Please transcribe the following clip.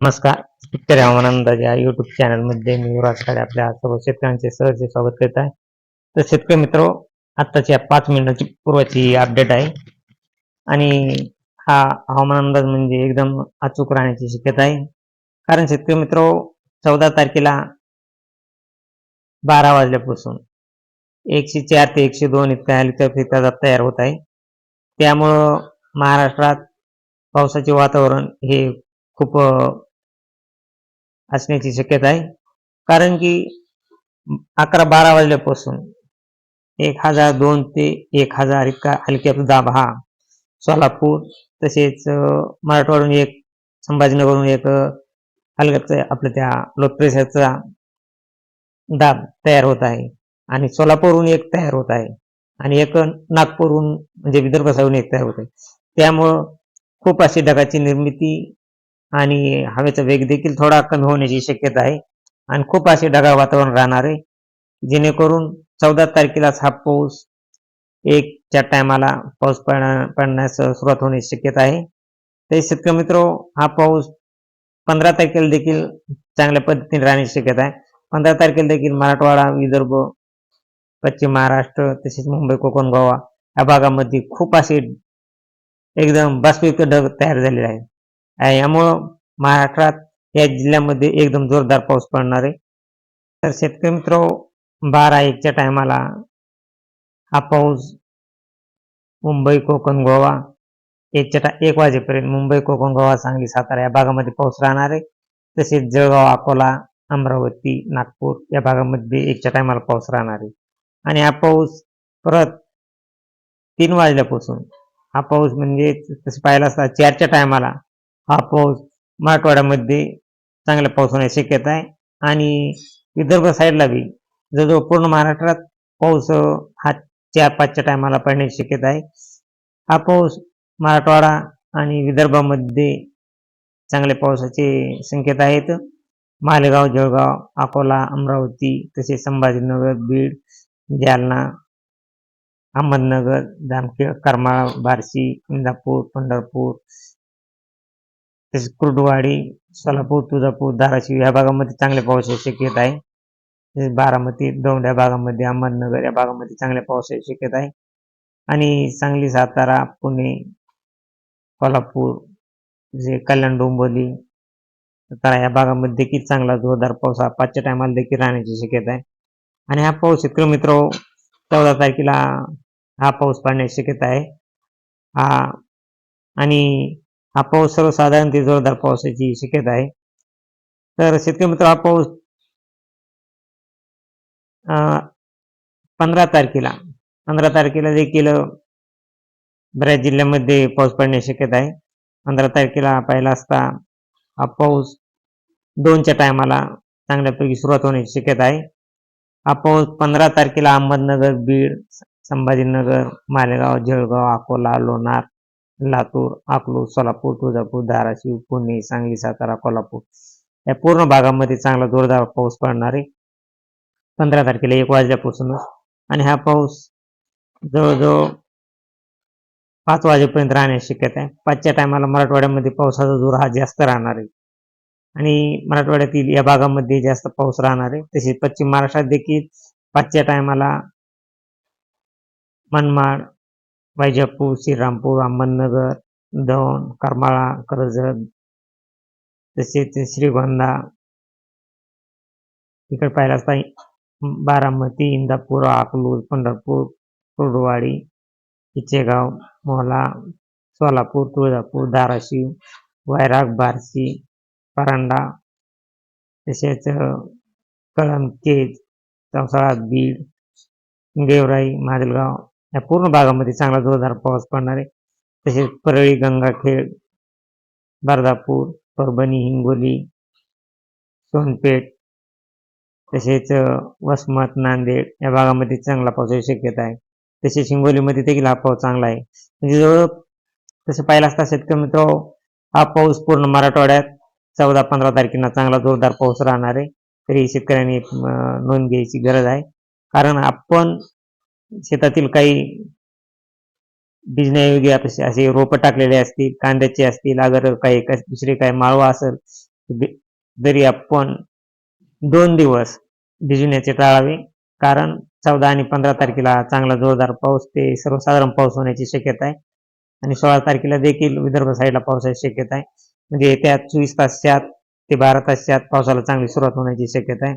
नमस्कार. पिक्चर हवामानंदाज या युट्यूब चॅनलमध्ये मी युवराज खाडे आपल्या सर्व शेतकऱ्यांचे सहज स्वागत करीत आहे. तर शेतकरी मित्र आत्ताच्या पाच मिनिटाची पूर्वाची अपडेट आहे. आणि हा हवामान अंदाज म्हणजे एकदम अचूक राहण्याची शक्यता आहे. कारण शेतकरी मित्र चौदा तारखेला बारा वाजल्यापासून एकशे चार ते एकशे दोन इतका हेलिकॉप्टर तयार होत आहे. त्यामुळं महाराष्ट्रात पावसाचे वातावरण हे खूप असण्याची शक्यता आहे. कारण की अकरा बारा वाजल्यापासून एक हजार दोन ते एक हजार इतका हलक्या दाब हा. सोलापूर तसेच मराठवाडून एक संभाजीनगरहून एक हलक्याचं आपलं आपल्या त्या लो प्रेशरचा दाब तयार होत आहे. आणि सोलापूरहून एक तयार होत आहे. आणि एक नागपूरहून म्हणजे विदर्भ एक तयार होत आहे. त्यामुळं खूप अशी ढगाची निर्मिती आणि हवेचा वेग देखील थोडा कमी होण्याची शक्यता आहे. आणि खूप असे ढगाळ वातावरण राहणार आहे. जेणेकरून चौदा तारखेलाच हा पाऊस एकच्या टायमाला पाऊस पडण्या पडण्यास सुरुवात होण्याची शक्यता आहे. ते शेतकरी मित्र हा पाऊस पंधरा तारखेला देखील चांगल्या पद्धतीने राहण्याची शक्यता आहे. पंधरा तारखेला देखील मराठवाडा विदर्भ पश्चिम महाराष्ट्र तसेच मुंबई कोकण गोवा या भागामध्ये खूप असे एकदम बाष्पयुक्त ढग तयार झालेले आहेत. यामुळं महाराष्ट्रात या जिल्ह्यामध्ये एकदम जोरदार पाऊस पडणार आहे. तर शेतकरी मित्र बारा एकच्या टायमाला हा पाऊस मुंबई कोकण गोवा एकच्या टा एक वाजेपर्यंत मुंबई कोकण गोवा सांगली सातारा या भागामध्ये पाऊस राहणार आहे. तसेच जळगाव अकोला अमरावती नागपूर या भागामध्ये एकच्या टायमाला पाऊस राहणार आहे. आणि हा पाऊस परत तीन वाजल्यापासून हा पाऊस म्हणजे तसं पाहिलं असता चारच्या टायमाला हा पाऊस मराठवाड्यामध्ये चांगला पाऊस होण्याची शक्यता आहे. आणि विदर्भ साईडला बी जवळजवळ पूर्ण महाराष्ट्रात पाऊस हा चार पाचच्या टायमाला पडण्याची शक्यता आहे. हा पाऊस मराठवाडा आणि विदर्भामध्ये चांगल्या पावसाचे संकेत आहेत. मालेगाव जळगाव अकोला अमरावती तसेच संभाजीनगर बीड जालना अहमदनगर जामखेड करमाळा बार्शी इंदापूर पंढरपूर तसेच कुर्डवाडी सोलापूर तुळजापूर धाराशिव या भागामध्ये चांगल्या पावसाची शक्यता आहे. तसेच बारामती दौंड या भागामध्ये अहमदनगर या भागामध्ये चांगल्या पावसाची शक्यता आहे. आणि सांगली सातारा पुणे कोल्हापूर जे कल्याण डोंबिवली तारा या भागामध्ये देखील चांगला जोरदार पाऊस हा पाचच्या टायमाला देखील राहण्याची शक्यता आहे. आणि हा पाऊस शेतकरी मित्र चौदा तारखेला हा पाऊस पडण्याची शक्यता आहे. हा आणि हा पाऊस सर्वसाधारण ते जोरदार पावसाची शक्यता आहे. तर शेतकरी मित्र हा पाऊस पंधरा तारखेला पंधरा तारखेला देखील बऱ्याच जिल्ह्यामध्ये पाऊस पडण्याची शक्यता आहे. पंधरा तारखेला पाहिला असता हा पाऊस दोनच्या टायमाला चांगल्यापैकी सुरुवात होण्याची शक्यता आहे. हा पाऊस पंधरा तारखेला अहमदनगर बीड संभाजीनगर मालेगाव जळगाव अकोला लोणार लातूर अकलूज सोलापूर तुळजापूर धाराशिव पुणे सांगली सातारा कोल्हापूर. या पूर्ण भागामध्ये चांगला जोरदार पाऊस पडणार आहे. पंधरा तारखेला एक वाजल्यापासूनच. आणि हा पाऊस जवळजवळ पाच वाजेपर्यंत राहण्याची शक्यता आहे. पाचच्या टायमाला मराठवाड्यामध्ये पावसाचा जोर हा जास्त राहणार आहे. आणि मराठवाड्यातील या भागामध्ये जास्त पाऊस राहणार आहे. तसेच पश्चिम महाराष्ट्रात देखील पाचच्या टायमाला मनमाड वैजापूर श्रीरामपूर अहमदनगर दौंड करमाळा कर्जत तसेच श्रीगोंदा. इकडे पाहिलं असता बारामती इंदापूर अकलूज पंढरपूर कुर्डवाडी इचेगाव मोला सोलापूर तुळजापूर धाराशिव वैराग बार्शी परांडा तसेच कळंब केज चौसाळा बीड गेवराई माजलगाव या पूर्ण भागामध्ये चांगला जोरदार पाऊस पडणार आहे. तसेच परळी गंगाखेड बर्दापूर परभणी हिंगोली सोनपेठ तसेच वसमत नांदेड या भागामध्ये चांगला पावसाची शक्यता आहे. तसेच हिंगोलीमध्ये देखील हा पाऊस चांगला आहे. म्हणजे जवळ तसं पाहिलं असता शेतकरी मित्र हा पाऊस पूर्ण मराठवाड्यात चौदा पंधरा तारखेला चांगला जोरदार पाऊस राहणार आहे. तरी शेतकऱ्यांनी नोंद घ्यायची गरज आहे. कारण आपण शेतातील काही भिजण्यायोग्य असे रोपं टाकलेले असतील कांद्याचे असतील अगर काही दुसरे काही माळवा असेल जरी आपण दोन दिवस भिजण्याचे टाळावे कारण चौदा आणि पंधरा तारखेला चांगला जोरदार पाऊस ते सर्वसाधारण पाऊस होण्याची शक्यता आहे. आणि सोळा तारखेला देखील विदर्भ साईडला पावसाची शक्यता आहे. म्हणजे येत्या चोवीस तासच्या आत ते बारा तासच्या आत पावसाला चांगली सुरुवात होण्याची शक्यता आहे.